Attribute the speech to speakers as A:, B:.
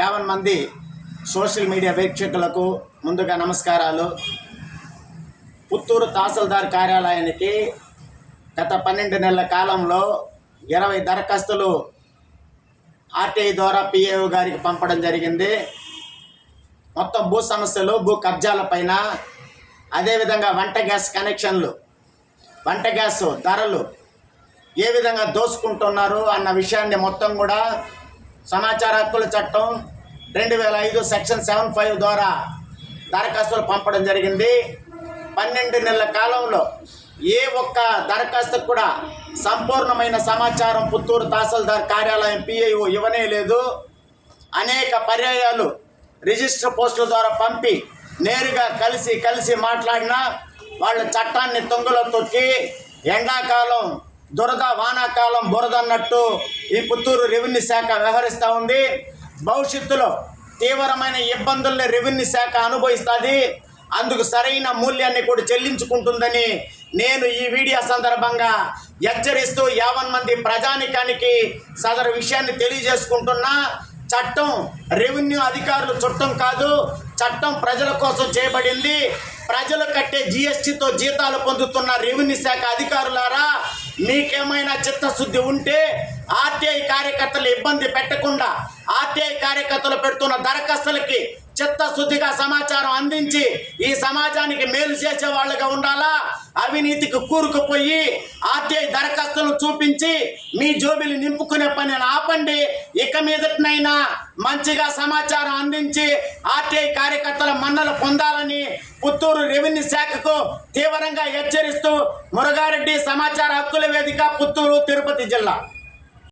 A: యావన్ మంది social media వీక్షకులకు ముందుగా నమస్కారాలు. పుత్తూరు తహసీల్దార్ కార్యాలయానికి గత పన్నెండు నెలల కాలంలో ఇరవై దరఖాస్తులు ఆర్టీఐ ద్వారా పిఏఓ గారికి పంపడం జరిగింది. మొత్తం భూ సమస్యలు భూ కబ్జాల పైన అదేవిధంగా వంట గ్యాస్ కనెక్షన్లు వంట గ్యాస్ ధరలు ఏ విధంగా దోసుకుంటున్నారు అన్న విషయాన్ని మొత్తం కూడా సమాచార హక్కుల చట్టం రెండు వేల ఐదు సెక్షన్ సెవెన్ ఫైవ్ ద్వారా దరఖాస్తులు పంపడం జరిగింది. పన్నెండు నెలల కాలంలో ఏ ఒక్క దరఖాస్తుకు కూడా సంపూర్ణమైన సమాచారం పుత్తూరు తహసీల్దార్ కార్యాలయం పిఐఓ ఇవ్వనే లేదు. అనేక పర్యాయాలు రిజిస్టర్ పోస్టుల ద్వారా పంపి నేరుగా కలిసి కలిసి మాట్లాడినా వాళ్ళ చట్టాన్ని తొంగలో తొక్కి ఎండాకాలం దురద వానాకాలం బురద అన్నట్టు ఈ పుత్తూరు రెవెన్యూ శాఖ వ్యవహరిస్తూ ఉంది. భవిష్యత్తులో తీవ్రమైన ఇబ్బందుల్ని రెవెన్యూ శాఖ అనుభవిస్తుంది. అందుకు సరైన మూల్యాన్ని కూడా చెల్లించుకుంటుందని నేను ఈ వీడియో సందర్భంగా హెచ్చరిస్తూ యావన్ మంది ప్రజానికానికి సదరు విషయాన్ని తెలియజేసుకుంటున్నా. చట్టం రెవెన్యూ అధికారులు చుట్టం కాదు చట్టం ప్రజల కోసం చేయబడింది. ప్రజలు కట్టే జిఎస్టీతో జీతాలు పొందుతున్న రెవెన్యూ శాఖ అధికారులారా మీకేమైనా చిత్తశుద్ధి ఉంటే ఆర్టీఐ కార్యకర్తలు ఇబ్బంది పెట్టకుండా ఆర్టీఐ కార్యకర్తలు పెడుతున్న దరఖాస్తులకి చిత్తశుద్ధిగా సమాచారం అందించి ఈ సమాజానికి మేలు చేసే వాళ్ళుగా ఉండాలా? అవినీతికి కూరుకుపోయి ఆర్టీఐ దరఖాస్తులు చూపించి మీ జోబిలు నింపుకునే పని ఆపండి. ఇక మీదటినైనా మంచిగా సమాచారం అందించి ఆర్టీఐ కార్యకర్తల మన్నలు పొందాలని పుత్తూరు రెవెన్యూ శాఖకు తీవ్రంగా హెచ్చరిస్తూ మురగారెడ్డి సమాచార హక్కుల వేదిక పుత్తూరు తిరుపతి జిల్లా.